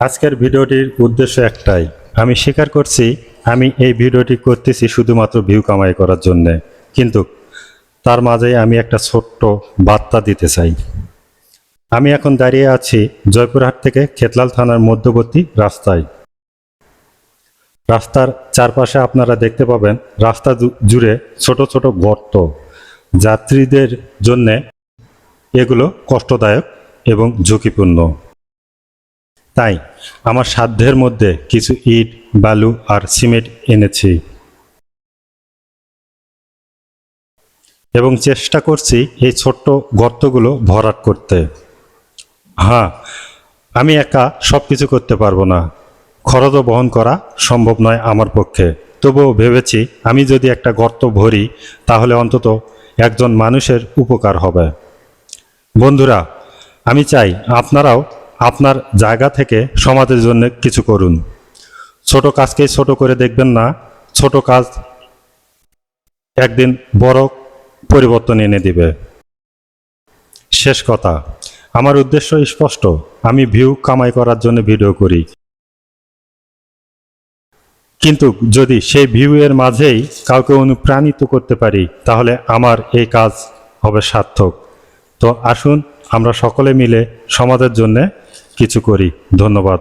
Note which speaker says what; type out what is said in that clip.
Speaker 1: আজকের ভিডিওটির উদ্দেশ্য একটাই। আমি স্বীকার করছি, আমি এই ভিডিওটি করতেছি শুধুমাত্র ভিউ কামাই করার জন্য। কিন্তু তার মাঝে আমি একটা ছোট্ট বার্তা দিতে চাই। আমি এখন দাঁড়িয়ে আছি জয়পুরহাট থেকে খেতলাল থানার মধ্যবর্তী রাস্তায়। রাস্তার চারপাশে আপনারা দেখতে পাবেন, রাস্তা জুড়ে ছোট ছোট গর্ত। যাত্রীদের জন্যে এগুলো কষ্টদায়ক এবং ঝুঁকিপূর্ণ। তাই আমার সাধ্যের মধ্যে কিছু ইট, বালু আর সিমেন্ট এনেছি। এবং চেষ্টা করছি এই ছোট্ট গর্তগুলো ভরাট করতে। হ্যাঁ আমি একা সব কিছু করতে পারব না। খরচও বহন করা সম্ভব নয় আমার পক্ষে। তবুও ভেবেছি আমি যদি একটা গর্ত ভরি, তাহলে অন্তত একজন মানুষের উপকার হবে। বন্ধুরা, আমি চাই আপনারাও আপনার জায়গা থেকে সমাজের জন্য কিছু করুন। ছোট কাজকেই ছোট করে দেখবেন না, ছোট কাজ একদিন বড় পরিবর্তন এনে দিবে। শেষ কথা, আমার উদ্দেশ্য স্পষ্ট, আমি ভিউ কামাই করার জন্য ভিডিও করি। কিন্তু যদি সেই ভিউ এর মাঝেই কাউকে অনুপ্রাণিত করতে পারি, তাহলে আমার এই কাজ হবে সার্থক। তো আসুন, আমরা সকলে মিলে সমাজের জন্য কিছু করি। ধন্যবাদ।